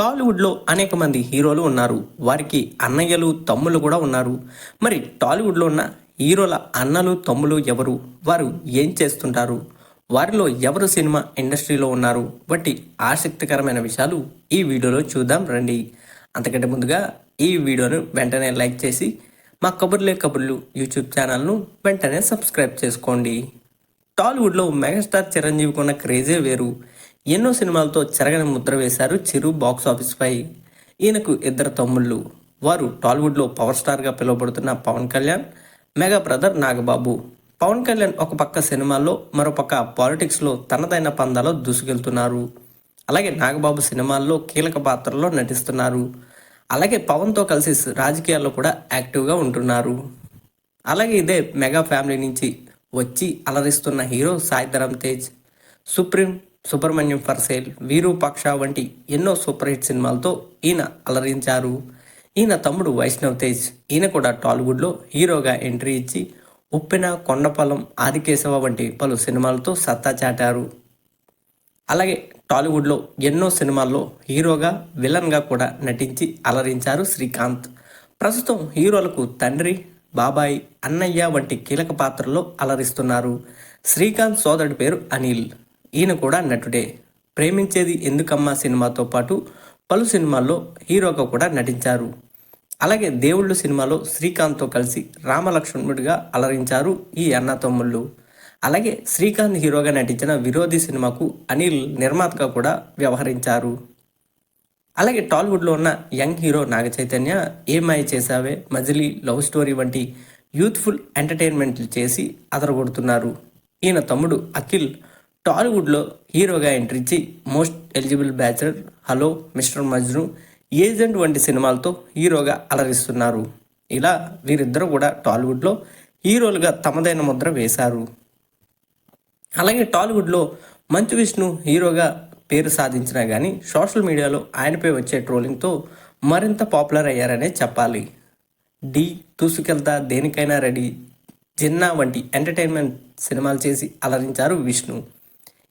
టాలీవుడ్లో అనేక మంది హీరోలు ఉన్నారు. వారికి అన్నయ్యలు తమ్ముళ్ళు కూడా ఉన్నారు. మరి టాలీవుడ్లో ఉన్న హీరోల అన్నలు తమ్ములు ఎవరు? వారు ఏం చేస్తుంటారు? వారిలో ఎవరు సినిమా ఇండస్ట్రీలో ఉన్నారు? వంటి ఆసక్తికరమైన విషయాలు ఈ వీడియోలో చూద్దాం రండి. అంతకంటే ముందుగా ఈ వీడియోను వెంటనే లైక్ చేసి మా కబుర్లే కబుర్లు యూట్యూబ్ ఛానల్ను వెంటనే సబ్స్క్రైబ్ చేసుకోండి. టాలీవుడ్లో మెగాస్టార్ చిరంజీవికి ఉన్న క్రేజే వేరు. ఎన్నో సినిమాలతో చెరగని ముద్ర వేశారు చిరు బాక్స్ ఆఫీస్ పై. ఈయనకు ఇద్దరు తమ్ముళ్ళు. వారు టాలీవుడ్లో పవర్ స్టార్గా పిలువబడుతున్న పవన్ కళ్యాణ్ మెగా బ్రదర్ నాగబాబు. పవన్ కళ్యాణ్ ఒక పక్క సినిమాల్లో మరోపక్క పాలిటిక్స్లో తనదైన పందాలో దూసుకెళ్తున్నారు. అలాగే నాగబాబు సినిమాల్లో కీలక పాత్రల్లో నటిస్తున్నారు. అలాగే పవన్తో కలిసి రాజకీయాల్లో కూడా యాక్టివ్గా ఉంటున్నారు. అలాగే ఇదే మెగా ఫ్యామిలీ నుంచి వచ్చి అలరిస్తున్న hero Saidharam Tej. Supreme Subrahmanyam for sale Virupaksha వంటి ఎన్నో సూపర్ హిట్ సినిమాలతో ఈయన అలరించారు. ఈయన తమ్ముడు వైష్ణవ్ తేజ్ ఈయన కూడా టాలీవుడ్లో హీరోగా ఎంట్రీ ఇచ్చి ఉప్పెన కొండపల్లం ఆదికేశవ వంటి పలు సినిమాలతో సత్తా చాటారు. అలాగే టాలీవుడ్లో ఎన్నో సినిమాల్లో హీరోగా విలన్గా కూడా నటించి అలరించారు శ్రీకాంత్. ప్రస్తుతం హీరోలకు తండ్రి బాబాయ్ అన్నయ్య వంటి కీలక పాత్రల్లో అలరిస్తున్నారు. శ్రీకాంత్ సోదరుడి పేరు అనిల్. ఈయన కూడా నటుడే. ప్రేమించేది ఎందుకమ్మా సినిమాతో పాటు పలు సినిమాల్లో హీరోగా కూడా నటించారు. అలాగే దేవుళ్ళు సినిమాలో శ్రీకాంత్తో కలిసి రామలక్ష్మణుడిగా అలరించారు ఈ అన్న తమ్ముళ్ళు. అలాగే శ్రీకాంత్ హీరోగా నటించిన విరోధి సినిమాకు అనిల్ నిర్మాతగా కూడా వ్యవహరించారు. అలాగే టాలీవుడ్లో ఉన్న young hero Naga Chaitanya Yemaaya Chesave Majili love story వంటి యూత్ఫుల్ ఎంటర్టైన్మెంట్లు చేసి అదరగొడుతున్నారు. ఈయన తమ్ముడు అఖిల్ టాలీవుడ్లో హీరోగా ఎంట్రీ ఇచ్చి most eligible bachelor hello mister Majnu agent వంటి సినిమాలతో హీరోగా అలరిస్తున్నారు. ఇలా వీరిద్దరూ కూడా టాలీవుడ్లో హీరోలుగా తమదైన ముద్ర వేశారు. అలాగే టాలీవుడ్లో మంచు విష్ణు హీరోగా పేరు సాధించినా కానీ సోషల్ మీడియాలో ఆయనపై వచ్చే ట్రోలింగ్తో మరింత పాపులర్ అయ్యారనే చెప్పాలి. డి తూసుకెళ్తా దేనికైనా రెడీ. జిన్నా వంటి ఎంటర్టైన్మెంట్ సినిమాలు చేసి అలరించారు విష్ణు.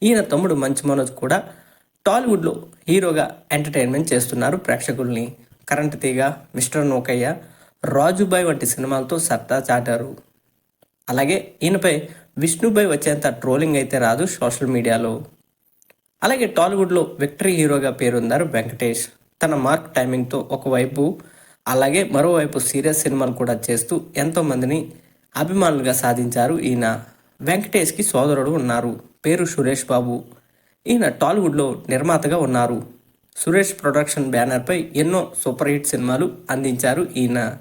ఈయన తమ్ముడు మంచు మనోజ్ కూడా టాలీవుడ్లో హీరోగా ఎంటర్టైన్మెంట్ చేస్తున్నారు. ప్రేక్షకుల్ని కరెంట్ తీగ మిస్టర్ నోకయ్య రాజుబాయ్ వంటి సినిమాలతో సత్తా చాటారు. అలాగే ఈయనపై విష్ణుబాయ్ వచ్చేంత ట్రోలింగ్ అయితే రాదు సోషల్ మీడియాలో. అలాగే టాలీవుడ్లో విక్టరీ హీరోగా పేరుందారు వెంకటేష్. తన మార్క్ టైమింగ్తో ఒకవైపు అలాగే మరోవైపు సీరియస్ సినిమాలు కూడా చేస్తూ ఎంతోమందిని అభిమానులుగా సాధించారు ఈయన. వెంకటేష్కి సోదరుడు ఉన్నారు. పేరు సురేష్ బాబు. ఈయన టాలీవుడ్లో నిర్మాతగా ఉన్నారు. సురేష్ ప్రొడక్షన్ బ్యానర్పై ఎన్నో సూపర్ హిట్ సినిమాలు అందించారు ఈయన.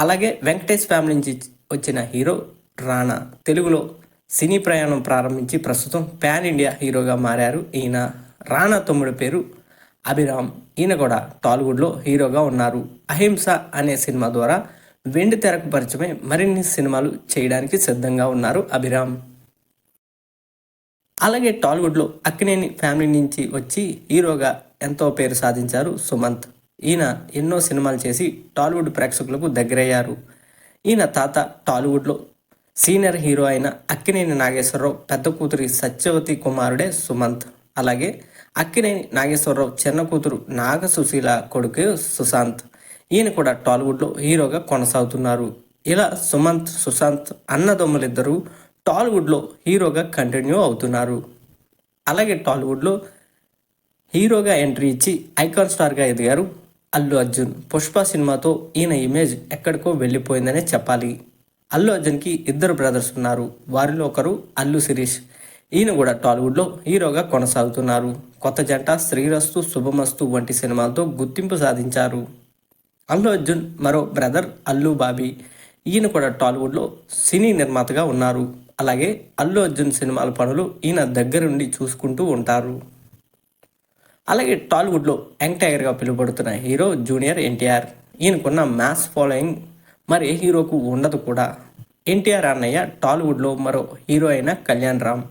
అలాగే వెంకటేష్ ఫ్యామిలీ నుంచి వచ్చిన హీరో రానా తెలుగులో సినీ ప్రయాణం ప్రారంభించి ప్రస్తుతం పాన్ ఇండియా హీరోగా మారారు ఈయన. రానా తమ్ముడి పేరు అభిరామ్. ఈయన కూడా టాలీవుడ్లో హీరోగా ఉన్నారు. అహింస అనే సినిమా ద్వారా వెండి తెరకు పరిచయమై మరిన్ని సినిమాలు చేయడానికి సిద్ధంగా ఉన్నారు అభిరామ్. అలాగే టాలీవుడ్లో అక్కినేని ఫ్యామిలీ నుంచి వచ్చి హీరోగా ఎంతో పేరు సాధించారు సుమంత్. ఈయన ఎన్నో సినిమాలు చేసి టాలీవుడ్ ప్రేక్షకులకు దగ్గరయ్యారు. ఈయన తాత టాలీవుడ్లో సీనియర్ హీరో అయిన అక్కినేని నాగేశ్వరరావు పెద్ద కూతురి సత్యవతి కుమారుడే సుమంత్. అలాగే అక్కినేని నాగేశ్వరరావు చిన్న కూతురు నాగ సుశీల కొడుకు సుశాంత్. ఈయన కూడా టాలీవుడ్లో హీరోగా కొనసాగుతున్నారు. ఇలా సుమంత్ సుశాంత్ అన్నదమ్ములిద్దరూ టాలీవుడ్లో హీరోగా కంటిన్యూ అవుతున్నారు. అలాగే టాలీవుడ్లో హీరోగా ఎంట్రీ ఇచ్చి ఐకాన్ స్టార్గా ఎదిగారు అల్లు అర్జున్. పుష్ప సినిమాతో ఈయన ఇమేజ్ ఎక్కడికో వెళ్ళిపోయిందనే చెప్పాలి. అల్లు అర్జున్కి ఇద్దరు బ్రదర్స్ ఉన్నారు. వారిలో ఒకరు అల్లు శిరీష్. ఈయన కూడా టాలీవుడ్లో హీరోగా కొనసాగుతున్నారు. కొత్త జంట శ్రీరస్తు శుభమస్తు వంటి సినిమాలతో గుర్తింపు సాధించారు. అల్లు అర్జున్ మరో బ్రదర్ అల్లు బాబీ. ఈయన కూడా టాలీవుడ్లో సినీ నిర్మాతగా ఉన్నారు. అలాగే అల్లు అర్జున్ సినిమాల పనులు ఈయన దగ్గరుండి చూసుకుంటూ ఉంటారు. అలాగే టాలీవుడ్లో యంగ్ టైగర్గా పిలువబడుతున్న హీరో జూనియర్ ఎన్టీఆర్. ఈయనకున్న మ్యాథ్స్ ఫాలోయింగ్ మరి ఏ హీరోకు ఉండదు కూడా. ఎన్టీఆర్ అన్నయ్య టాలీవుడ్లో మరో హీరో అయిన కళ్యాణ్ రామ్.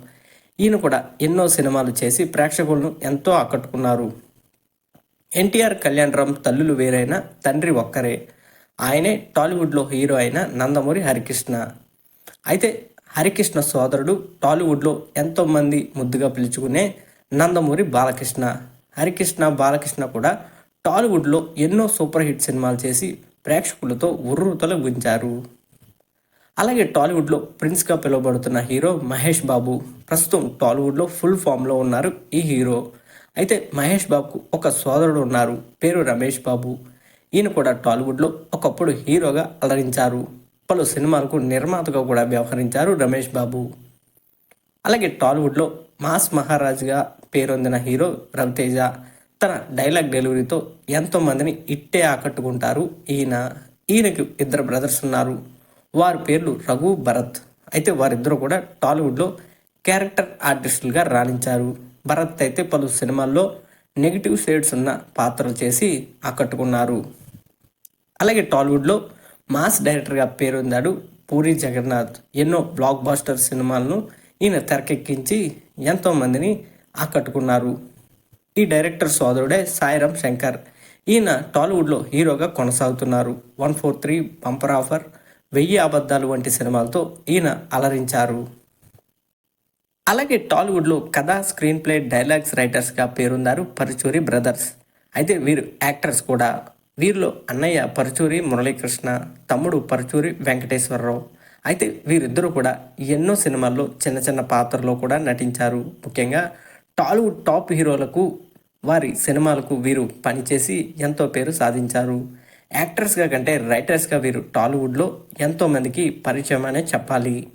ఈయన కూడా ఎన్నో సినిమాలు చేసి ప్రేక్షకులను ఎంతో ఆకట్టుకున్నారు. ఎన్టీఆర్ కళ్యాణ్ రామ్ తల్లులు వేరైన తండ్రి ఒక్కరే. ఆయనే టాలీవుడ్లో హీరో అయిన నందమూరి హరికృష్ణ. అయితే హరికృష్ణ సోదరుడు టాలీవుడ్లో ఎంతోమంది ముద్దుగా పిలుచుకునే నందమూరి బాలకృష్ణ. హరికృష్ణ బాలకృష్ణ కూడా టాలీవుడ్లో ఎన్నో సూపర్ హిట్ సినిమాలు చేసి ప్రేక్షకులతో ఉర్రు గుంచారు అలాగే టాలీవుడ్లో ప్రిన్స్గా పిలువబడుతున్న హీరో మహేష్ బాబు ప్రస్తుతం టాలీవుడ్లో ఫుల్ ఫామ్లో ఉన్నారు ఈ హీరో. అయితే మహేష్ బాబుకు ఒక సోదరుడు ఉన్నారు పేరు రమేష్ బాబు. ఈయన కూడా టాలీవుడ్లో ఒకప్పుడు హీరోగా అలరించారు. పలు సినిమాలకు నిర్మాతగా కూడా వ్యవహరించారు రమేష్ బాబు. అలాగే టాలీవుడ్లో మాస్ మహారాజ్గా పేరొందిన హీరో రవితేజ తన డైలాగ్ డెలివరీతో ఎంతోమందిని ఇట్టే ఆకట్టుకుంటారు. ఈయన ఈయనకి ఇద్దరు బ్రదర్స్ ఉన్నారు. వారి పేర్లు రఘు భరత్. అయితే వారిద్దరూ కూడా టాలీవుడ్లో క్యారెక్టర్ ఆర్టిస్టులుగా రాణించారు. భరత్ అయితే పలు సినిమాల్లో నెగిటివ్ షేడ్స్ ఉన్న పాత్రలు చేసి ఆకట్టుకున్నారు. అలాగే టాలీవుడ్లో మాస్ డైరెక్టర్గా పేరొందాడు పూరి జగన్నాథ్. ఎన్నో బ్లాక్ బాస్టర్ సినిమాలను ఈయన తెరకెక్కించి ఎంతోమందిని ఆకట్టుకున్నారు. ఈ డైరెక్టర్ సోదరుడే సాయిరామ్ శంకర్. ఈయన టాలీవుడ్లో హీరోగా కొనసాగుతున్నారు. One four three bumper offer వెయ్యి అబద్ధాలు వంటి సినిమాలతో ఈయన అలరించారు. అలాగే టాలీవుడ్లో కథ స్క్రీన్ ప్లే డైలాగ్స్ రైటర్స్గా పేరున్నారు పరుచూరి బ్రదర్స్. అయితే వీరు యాక్టర్స్ కూడా. వీరిలో అన్నయ్య పరుచూరి మురళీకృష్ణ తమ్ముడు పరుచూరి వెంకటేశ్వరరావు. అయితే వీరిద్దరూ కూడా ఎన్నో సినిమాల్లో చిన్న చిన్న పాత్రలో కూడా నటించారు. ముఖ్యంగా టాలీవుడ్ టాప్ హీరోలకు వారి సినిమాలకు వీరు పనిచేసి ఎంతో పేరు సాధించారు. యాక్టర్స్గా కంటే రైటర్స్గా వీరు టాలీవుడ్లో ఎంతోమందికి పరిచయం అనే చెప్పాలి.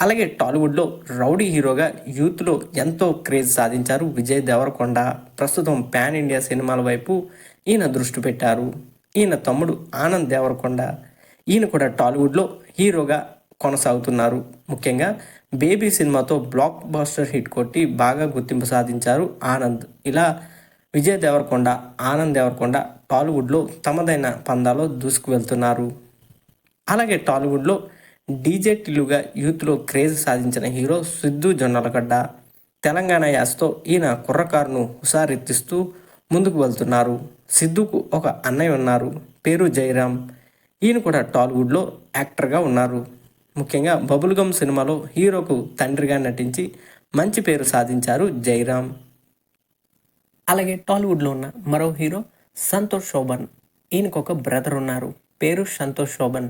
అలాగే టాలీవుడ్లో రౌడీ హీరోగా యూత్లో ఎంతో క్రేజ్ సాధించారు విజయ్ దేవరకొండ. ప్రస్తుతం పాన్ ఇండియా సినిమాల వైపు ఈయన దృష్టి పెట్టారు. ఈయన తమ్ముడు ఆనంద్ దేవరకొండ. ఈయన కూడా టాలీవుడ్లో హీరోగా కొనసాగుతున్నారు. ముఖ్యంగా బేబీ సినిమాతో బ్లాక్ బాస్టర్ హిట్ కొట్టి బాగా గుర్తింపు సాధించారు ఆనంద్. ఇలా విజయ్ దేవరకొండ ఆనంద్ దేవరకొండ టాలీవుడ్లో తమదైన పందాలో దూసుకు వెళ్తున్నారు అలాగే టాలీవుడ్లో డీజే టిల్లుగా యూత్లో క్రేజ్ సాధించిన హీరో సిద్ధు జొన్నలగడ్డ తెలంగాణ యాస్తో ఈయన కుర్రకారును హుషారెత్తిస్తూ ముందుకు వెళ్తున్నారు. సిద్ధుకు ఒక అన్నయ్య ఉన్నారు. పేరు జయరామ్. ఈయన కూడా టాలీవుడ్లో యాక్టర్గా ఉన్నారు. ముఖ్యంగా బబుల్గమ్ సినిమాలో హీరోకు తండ్రిగా నటించి మంచి పేరు సాధించారు జయరామ్. అలాగే టాలీవుడ్లో ఉన్న మరో హీరో సంతోష్ శోభన్. ఈయనకు ఒక బ్రదర్ ఉన్నారు. పేరు సంతోష్ శోభన్.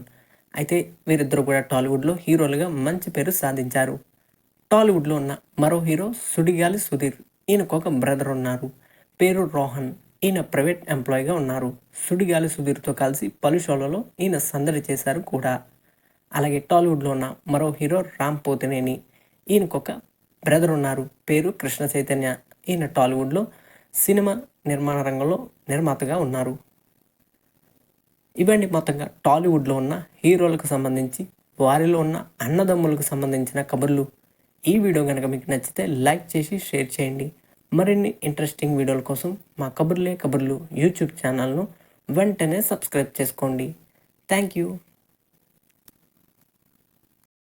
అయితే వీరిద్దరు కూడా టాలీవుడ్లో హీరోలుగా మంచి పేరు సాధించారు. టాలీవుడ్లో ఉన్న మరో హీరో సుడిగాలి సుధీర్. ఈయనకు ఒక బ్రదర్ ఉన్నారు. పేరు రోహన్. ఈయన ప్రైవేట్ ఎంప్లాయీగా ఉన్నారు. సుడిగాలి సుధీర్తో కలిసి పలు షోలలో ఈయన సందడి చేశారు కూడా. అలాగే టాలీవుడ్లో ఉన్న మరో హీరో రామ్ పోతినేని ఈయనకొక బ్రదర్ ఉన్నారు. పేరు కృష్ణ చైతన్య. ఈయన టాలీవుడ్లో సినిమా నిర్మాణ రంగంలో నిర్మాతగా ఉన్నారు. ఇవన్నీ మొత్తంగా టాలీవుడ్లో ఉన్న హీరోలకు సంబంధించి వారిలో ఉన్న అన్నదమ్ములకు సంబంధించిన కబుర్లు. ఈ వీడియో కనుక మీకు నచ్చితే లైక్ చేసి షేర్ చేయండి. మరిన్ని ఇంట్రెస్టింగ్ వీడియోల కోసం మా కబుర్లే కబుర్లు యూట్యూబ్ ఛానల్ను వెంటనే సబ్స్క్రైబ్ చేసుకోండి. Thank you